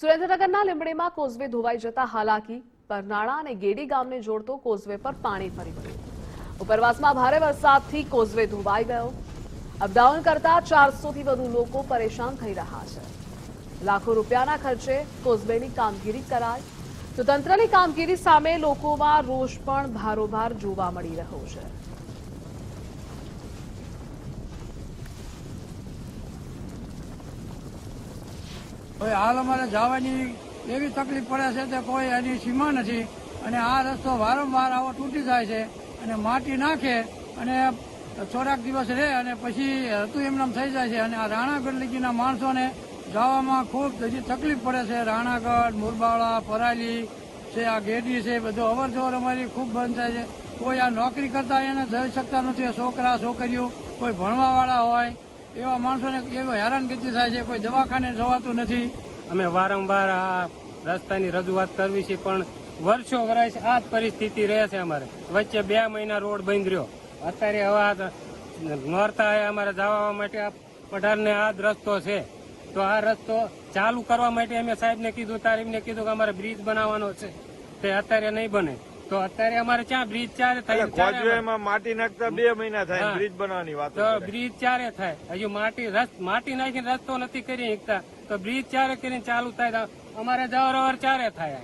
સુરેન્દ્રનગરના લીંબડીમાં કોઝવે ધોવાઈ જતા હાલાકી. પરનાળા અને ગેડી ગામને જોડતો કોઝવે પર પાણી ફરી વળ્યું. ઉપરવાસમાં ભારે વરસાદથી કોઝવે ધોવાઈ ગયો. અપડાઉન કરતા ચારસોથી વધુ લોકો પરેશાન થઈ રહ્યા છે. લાખો રૂપિયાના ખર્ચે કોઝવેની કામગીરી કરાય તો તંત્રની કામગીરી સામે લોકોમાં રોષ પણ ભારોભાર જોવા મળી રહ્યો છે. હવે હાલ અમારે જવાની એવી તકલીફ પડે છે કે કોઈ એની સીમા નથી અને આ રસ્તો વારંવાર આવો તૂટી જાય છે અને માટી નાખે અને થોડાક દિવસ રહે અને પછી હતું એમનામ થઈ જાય છે. અને આ રાણાગઢ લીગીના માણસોને જવામાં ખૂબ હજી તકલીફ પડે છે. રાણાગઢ મુરબાળા પરાલી છે, આ ગેડી છે, બધું અવર જવર અમારી ખૂબ બંધ થાય છે. કોઈ આ નોકરી કરતા એને જઈ શકતા નથી. છોકરા, છોકરીઓ કોઈ ભણવાવાળા હોય એવા માણસોને એવો હેરાનગતિ થાય છે, કોઈ દવાખાને જવાતું નથી. અમે વારંવાર આ રસ્તાની રજૂઆત કરવી છે, પણ વર્ષો વર્ષ આ જ પરિસ્થિતિ રહે છે અમારે. વચ્ચે બે મહિના રોડ બંધ રહ્યો. અત્યારે હવે આ નોરતા અમારે જવા માટે આ પઢારને આ જ રસ્તો છે. તો આ રસ્તો ચાલુ કરવા માટે અમે સાહેબને કીધું તારીમને કીધું કે અમારે બ્રિજ બનાવવાનો છે. તે અત્યારે નહીં બને. તો અત્યારે અમારે ક્યાં બ્રિજ ચારે થાય માટી નાખતા બે મહિના થાય બ્રિજ બનાવવાની વાત તો બ્રિજ ચારે થાય. હજુ માટી રસ્ત માટી નાખીને રસ્તો નથી કરી શકતા. તો બ્રિજ ચારે કરીને ચાલુ થાય અમારે જવર ચારે થાય.